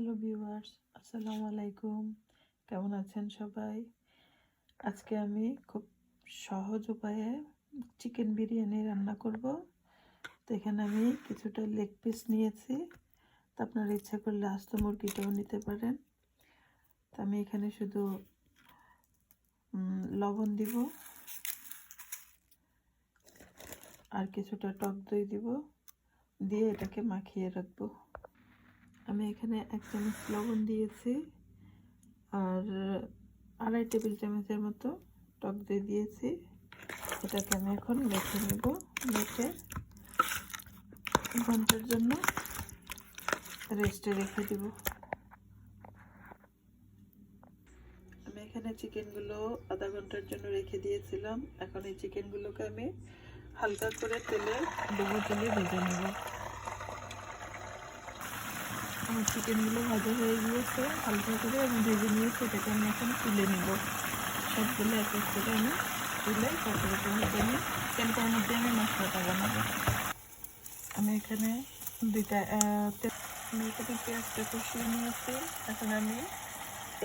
Hello viewers, আসসালামু আলাইকুম। কেমন আছেন সবাই? আজকে আমি খুব সহজ উপায়ে চিকেন বিরিয়ানি রান্না করব। তো এখানে আমি কিছুটা লেগ পিস নিয়েছি। তো আপনারা ইচ্ছা করলে আস্ত মুরগিটাও নিতে পারেন। তো আমি এখানে শুধু লবণ দিব। আর কিছুটা টক দই দিব। দিয়ে এটাকে মাখিয়ে রাখব। আমি এখানে এক চামচ লবণ দিয়েছি আর আড়াই টেবিল চামচের মতো টক দই দিয়েছি। এটাকে আমি এখন মেখে নেব মেখে ঘণ্টার জন্য রেস্টে রেখে দেব। আমি এখানে চিকেনগুলো আধা ঘণ্টার জন্য রেখে দিয়েছিলাম। এখন এই চিকেনগুলোকে আমি হালকা করে তেলে ডুবো তেলে ভেজে নেব। আমার চিকেনগুলো ভাজা হয়ে গিয়েছে, হালকা করে আমি ভেজে নিয়েছি, এটাকে আমি এখন তুলে নেব। সবগুলো এক এক করে আমি তুলে তারপরে মধ্যে আমি তেলটার মধ্যে আমি মশলাটা বানাবো। আমি এখানে দুইটা আমি এখানে পেঁয়াজটা কষিয়ে নিয়েছি। এখন আমি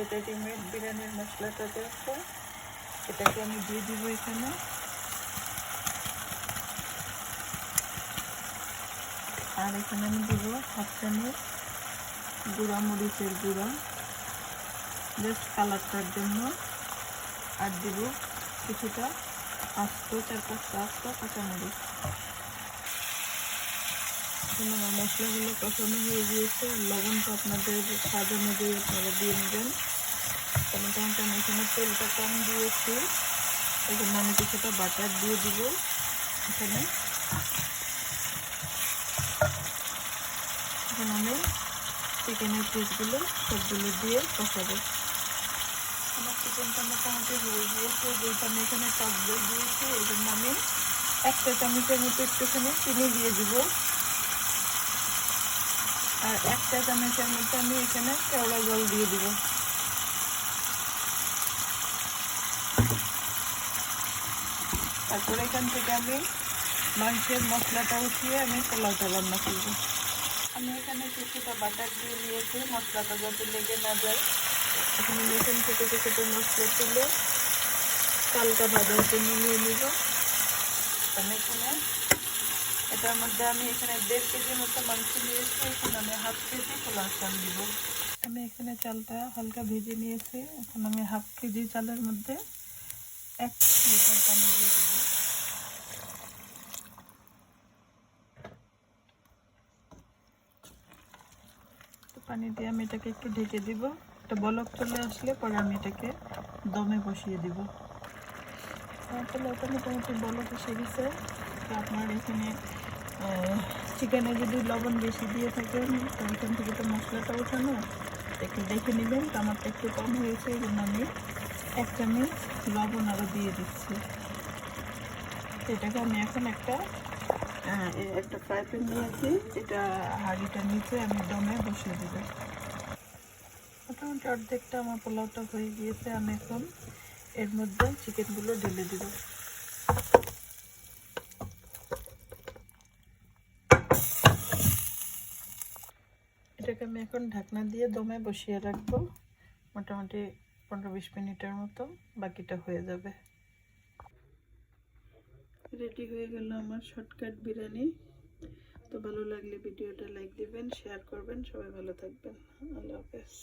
এটা ডিমের বিরিয়ানির মশলাটা দেখব এটাকে আমি দিয়ে দিব এখানে। আর এখানে আমি দেবো হাফ চামচ গুঁড়া গুঁড়া। জাস্ট কালারটার জন্য আর দেব কিছুটা আস্ত চার পাঁচটা আস্ত কাঁচামরিচ। এখন আমার মশলাগুলো কষানো হয়ে গিয়েছে। আর লবণটা আপনাদের স্বাদ অনুযায়ী আপনারা দিয়ে নেবেন। কারণ তখন আমি এখানে তেলটা কম দিয়েছি জন্য আমি কিছুটা বাটার দিয়ে দিব এখানে। এখন আমি চিকেনের পিসগুলো সবগুলো দিয়ে কষাবো। আমার চিকেনটা মোটামুটি হয়ে গিয়েছে, যেহেতু আমি এখানে টক দই দিয়েছি, এই জন্য আমি একটা চামচের মতো একটুখানি চিনি দিয়ে দিব। আর একটা চামচের মতো আমি এখানে কেওড়া জল দিয়ে দিব। তারপরে এখান থেকে আমি মাংসের মশলাটা উঠিয়ে আমি পোলাওটা রান্না করব। আমি এখানে কিছুটা বাটার দিয়ে নিয়েছি, মশলাটা যাতে লেগে না যায়। এখানে এখান থেকে কিছুটা মশলা তুলে চালটা ভাজার জন্য নিয়ে নিব। আমি এখানে, এটার মধ্যে আমি এখানে দেড় কেজি মতো মাংস নিয়েছি, এখানে আমি হাফ কেজি পোলাও চাল দিব আমি এখানে চালটা হালকা ভেজে নিয়েছি, এখন আমি হাফ কেজি চালের মধ্যে এক লিটার পানি দিয়ে দেবো। পানি দিয়ে আমি এটাকে একটু ঢেকে দিব। একটা বলক চলে আসলে পরে আমি এটাকে দমে বসিয়ে দিব। তাহলে ওটা মোটামুটি বলক এসে গেছে। আপনার এখানে চিকেনে যদি লবণ বেশি দিয়ে থাকেন, তো এখান থেকে তো মশলাটা ওঠানো। একটু দেখে নেবেন। তো আমারটা একটু কম হয়েছে, এই জন্য আমি এক চামচ লবণ আরও দিয়ে দিচ্ছি। এটাকে আমি এখন একটা হ্যাঁ, একটা ফ্রাই প্যান নিয়েছি। এটা হাঁড়িটার নিচে আমি দমে বসিয়ে দেবো। মোটামুটি অর্ধেকটা আমার পোলাওটা হয়ে গিয়েছে আমি এখন এর মধ্যে চিকেনগুলো ঢেলে দেব। এটাকে আমি এখন ঢাকনা দিয়ে দমে বসিয়ে রাখব। মোটামুটি পনেরো বিশ মিনিটের মতো বাকিটা হয়ে যাবে। রেডি হয়ে গেল আমার শর্টকাট বিরিয়ানি। তো ভালো লাগলে ভিডিওটা লাইক দিবেন শেয়ার করবেন। সবাই ভালো থাকবেন। আল্লাহ হাফেজ।